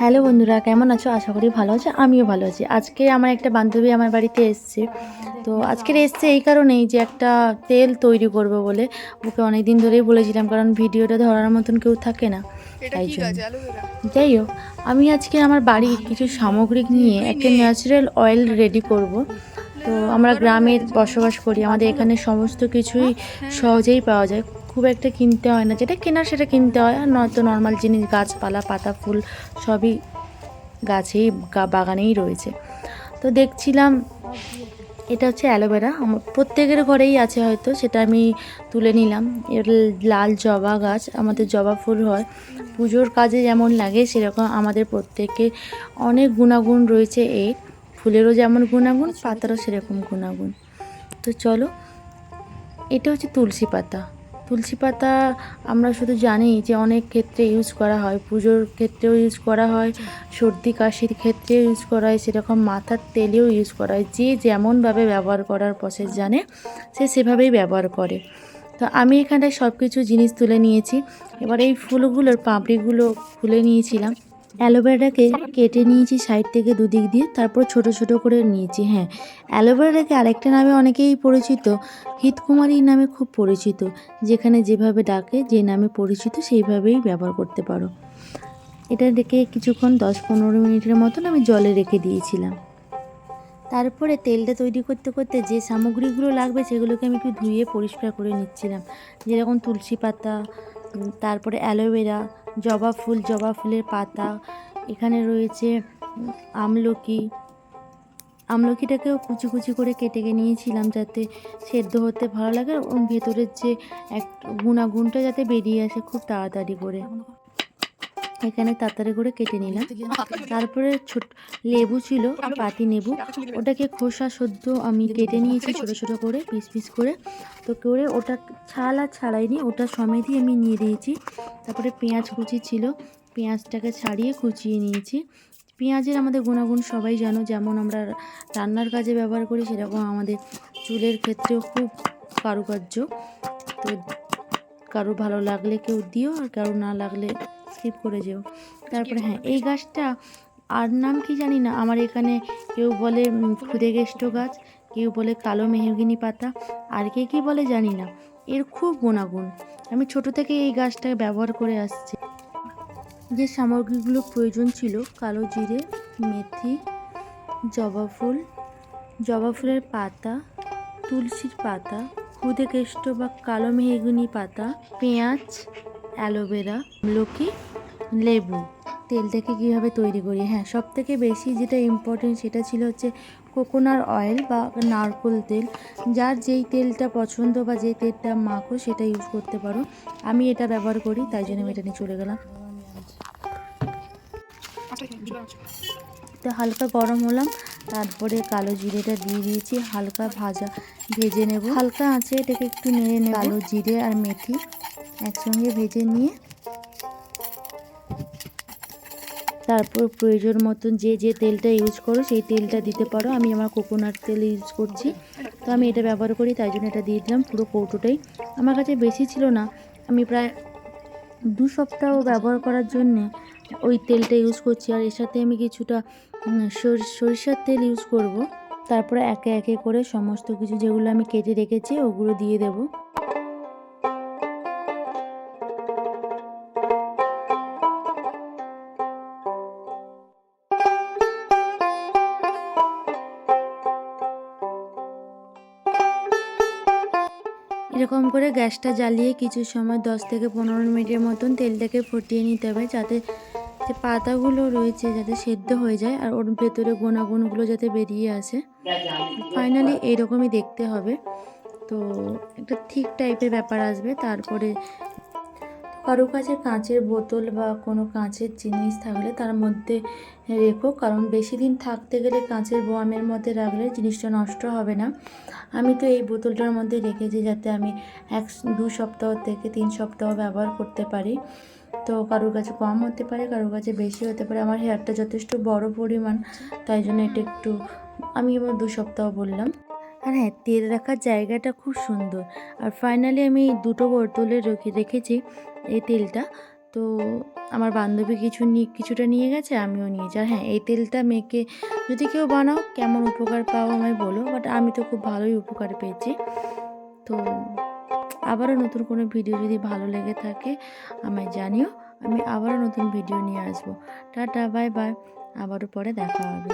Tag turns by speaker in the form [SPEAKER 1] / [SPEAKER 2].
[SPEAKER 1] Hello বন্ধুরা কেমন আছো? আশা করি ভালো আছো আমিও ভালো আছি। আজকে আমার একটা বান্ধবী আমার বাড়িতে এসছে। তো আজকের এসছে এই কারণেই যে একটা তেল তৈরি করব বলে। ওকে অনেক দিন ধরেই বলেছিলাম কারণ ভিডিওটা ধরার মতন কেউ থাকে না। তাই জন্য। যাই হোক আমি আজকে আমার বাড়ির কিছু সামগ্রিক নিয়ে একটা ন্যাচারাল অয়েল রেডি করব। তো আমরা গ্রামে বসবাস করি আমাদের এখানে সমস্ত কিছুই সহজেই পাওয়া যায়। খুব একটা কিনতে হয় না। যেটা কেনার সেটা কিনতে হয়, আর নয়তো নর্মাল জিনিস, গাছপালা, পাতা, ফুল সবই গাছেই বাগানেই রয়েছে। তো দেখছিলাম, এটা হচ্ছে অ্যালোভেরা আমার প্রত্যেকের ঘরেই আছে হয়তো, সেটা আমি তুলে নিলাম। এর লাল জবা গাছ, আমাদের জবা ফুল হয়। পুজোর কাজে যেমন লাগে, সেরকম আমাদের প্রত্যেকের অনেক গুণাগুণ রয়েছে এর ফুলেরও যেমন গুণাগুণ, পাতারও সেরকম গুণাগুণ। তো চলো, এটা হচ্ছে তুলসী পাতা। তুলসী পাতা আমরা শুধু জানি যে অনেক ক্ষেত্রে ইউজ করা হয়। পুজোর ক্ষেত্রেও ইউজ করা হয়, সর্দি কাশির ক্ষেত্রেও ইউজ করা হয়, সেরকম মাথার তেলেও ইউজ করা হয়। যে যেমনভাবে ব্যবহার করার প্রসেস জানে, সে সেভাবেই ব্যবহার করে। তো আমি এখানটায় সব কিছু জিনিস তুলে নিয়েছি। এবার এই ফুলগুলোর পাপড়িগুলো খুলে নিয়েছিলাম। অ্যালোভেরাটাকে কেটে নিয়েছি সাইড থেকে দুদিক দিয়ে, তারপর ছোট ছোট করে নিয়েছি হ্যাঁ। অ্যালোভেরাটাকে আরেকটা নামে অনেকেই পরিচিত, হিতকুমারী নামে খুব পরিচিত, যেখানে যেভাবে ডাকে, যে নামে পরিচিত সেইভাবেই ব্যবহার করতে পারো। এটা রেখে কিছুক্ষণ দশ পনেরো মিনিটের মতন আমি জলে রেখে দিয়েছিলাম। তারপরে তেলটা তৈরি করতে করতে যে সামগ্রীগুলো লাগবে সেগুলোকে আমি একটু ধুয়ে পরিষ্কার করে নিচ্ছিলাম, যেরকম তুলসী পাতা তারপরে অ্যালোভেরা জবা ফুল, জবা ফুলের পাতা। এখানে রয়েছে আমলকি। আমলকিটাকেও কুচি কুচি করে কেটে নিয়েছিলাম যাতে সেদ্ধ হতে ভালো লাগে ভেতরের যে এক গুণাগুণটা যাতে বেরিয়ে আসে খুব তাড়াতাড়ি করে। এখানে তাড়াতাড়ি করে কেটে নিলাম। তারপরে ছোট লেবু ছিল, পাতি লেবু। ওটাকে খোসা সদ্য আমি কেটে নিয়েছি ছোট ছোট করে, পিস পিস করে। তো করে ওটা ছাল আর ছাড়াইনি, ওটা সমেতই আমি নিয়ে দিয়েছি। তারপরে পেঁয়াজ কুচি ছিল, পেঁয়াজটাকে ছাড়িয়ে কুচিয়ে নিয়েছি। পেঁয়াজের আমাদের গুণাগুণ সবাই জানো, যেমন আমরা রান্নার কাজে ব্যবহার করি, সেরকম আমাদের চুলের ক্ষেত্রেও খুব কারুকার্য। তো কারও ভালো লাগলে কেউ দিও আর কারও না লাগলে স্কিপ করে যেও। তারপরে হ্যাঁ এই গাছটা আর নাম কি জানি না, আমার এখানে কেউ বলে খুদে গেষ্ট গাছ, কেউ বলে কালো মেহগিনি পাতা, আর কে কী বলে জানি না। এর খুব গুণাগুণ। আমি ছোট থেকে এই গাছটা ব্যবহার করে আসছি। যে সামগ্রীগুলো প্রয়োজন ছিল, কালো জিরে, মেথি, জবা ফুল, জবা ফুলের পাতা, তুলসীর পাতা খুদে কেষ্ট বা কালো মেহগুনি পাতা, পেঁয়াজ, অ্যালোভেরা, আমলকি, লেবু। তেলটাকে কীভাবে তৈরি করি? হ্যাঁ সব থেকে বেশি যেটা ইম্পর্টেন্ট সেটা ছিল হচ্ছে কোকোনাট অয়েল বা নারকোল তেল। যার যেই তেলটা পছন্দ বা যে তেলটা মাখো সেটা ইউজ করতে পারো। আমি এটা ব্যবহার করি, তাই জন্য আমি এটা নিয়ে চলে গেলাম। তো হালকা গরম হলাম, তারপরে কালো জিরেটা দিয়ে দিয়েছি, হালকা ভাজা, ভেজে নেব। হালকা আছে এটাকে একটু নেড়ে নেব। কালো জিরে আর মেথি একসঙ্গে ভেজে নিয়ে তারপর প্রয়োজন মতন যে যে তেলটা ইউজ করো, সেই তেলটা দিতে পারো। আমি আমার কোকোনাট তেল ইউজ করছি। তো আমি এটা ব্যবহার করি, তাই জন্য এটা দিয়ে দিলাম পুরো কৌটোটাই। আমার কাছে বেশি ছিল না। আমি প্রায় দু সপ্তাহ ব্যবহার করার জন্যে ওই তেলটা ইউজ করছি আর এর সাথে আমি কিছুটা সর- সরিষার তেল ইউজ করব। তারপরে একে একে করে সমস্ত কিছু যেগুলো আমি কেটে রেখেছি ওগুলো দিয়ে দেব। এরকম করে গ্যাসটা জ্বালিয়ে কিছু সময় দশ থেকে পনেরো মিনিটের মতন তেলটাকে ফুটিয়ে নিতে হবে যাতে যে পাতাগুলো রয়েছে যাতে সেদ্ধ হয়ে যায় আর ওর ভেতরে গুণাগুণগুলো যাতে বেরিয়ে আসে। ফাইনালি এরকমই দেখতে হবে। তো একটা ঠিক টাইপের ব্যাপার আসবে। তারপরে কারও কাছে কাঁচের বোতল বা কোনো কাঁচের জিনিস থাকলে তার মধ্যে রেখো। কারণ বেশি দিন থাকতে গেলে কাঁচের বোয়ামের মধ্যে রাখলে জিনিসটা নষ্ট হবে না। আমি তো এই বোতলটার মধ্যে রেখেছি যাতে আমি এক, দু সপ্তাহ থেকে তিন সপ্তাহ ব্যবহার করতে পারি। তো কারোর কাছে কম হতে পারে, কারোর কাছে বেশি হতে পারে। আমার হেয়ারটা যথেষ্ট বড় পরিমাণ, তাই জন্য এটা একটু, আমি আমার দু সপ্তাহ বললাম। আর হ্যাঁ তেল রাখার জায়গাটা খুব সুন্দর। আর ফাইনালি আমি এই দুটো বোতলে রেখে, রেখেছি এই তেলটা। তো আমার বান্ধবী কিছু নিয়ে কিছুটা নিয়ে গেছে, আমিও নিয়েছি আর হ্যাঁ এই তেলটা মেখে যদি কেউ বানাও, কেমন উপকার পাও আমায় বলো বাট আমি তো খুব ভালোই উপকার পেয়েছি। তো আবারও নতুন কোনো ভিডিও যদি ভালো লেগে থাকে, আমায় জানিও। আমি আবারও নতুন ভিডিও নিয়ে আসব। Tata, bye bye. আবারও পরে দেখা হবে।